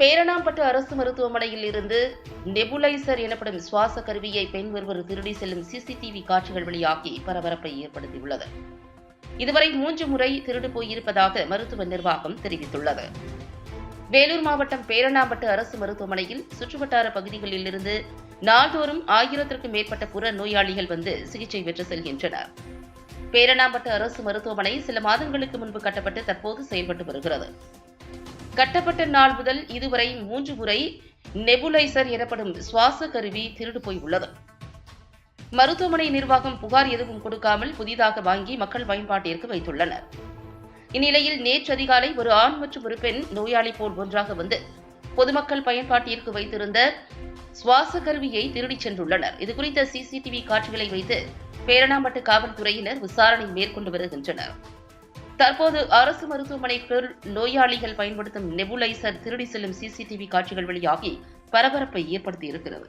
பேரணாம்பட்டு அரசு மருத்துவமனையில் இருந்து நெபுலைசர் எனப்படும் சுவாச கருவியை பெண் ஒருவர் திருடி செல்லும் சிசிடிவி காட்சிகள் வெளியாகி பரபரப்பை ஏற்படுத்தியுள்ளது. இதுவரை மூன்று முறை திருடு போயிருப்பதாக மருத்துவ நிர்வாகம் தெரிவித்துள்ளது. வேலூர் மாவட்டம் பேரணாம்பட்டு அரசு மருத்துவமனையில் சுற்றுவட்டார பகுதிகளில் இருந்து நாள்தோறும் ஆயிரத்திற்கும் மேற்பட்ட புற நோயாளிகள் வந்து சிகிச்சை பெற்று செல்கின்றனர் பேரணாம்பட்டு அரசு மருத்துவமனை சில மாதங்களுக்கு முன்பு கட்டப்பட்டு தற்போது செயல்பட்டு வருகிறது. கட்டப்பட்ட நாள் முதல் இதுவரை மூன்று முறை நெபுலைசர் எனப்படும் சுவாச கருவி திருடு போய் உள்ளது. மருத்துவமனை நிர்வாகம் புகார் எதுவும் கொடுக்காமல் புதிதாக வாங்கி மக்கள் பயன்பாட்டிற்கு வைத்துள்ளனர். இந்நிலையில் நேற்று அதிகாலை ஒரு ஆண் மற்றும் ஒரு பெண் நோயாளி போல் ஒன்றாக வந்து பொதுமக்கள் பயன்பாட்டிற்கு வைத்திருந்த சுவாச கருவியை திருடிச் சென்றுள்ளனர். இதுகுறித்த சிசிடிவி காட்சிகளை வைத்து பேரணாம்பட்டு காவல்துறையினர் விசாரணை மேற்கொண்டு வருகின்றனர். தற்போது அரசு மருத்துவமனைக்குள் நோயாளிகள் பயன்படுத்தும் நெபுலைசர் திருடி செல்லும் சிசிடிவி காட்சிகள் வெளியாகி பரபரப்பை ஏற்படுத்தியிருக்கிறது.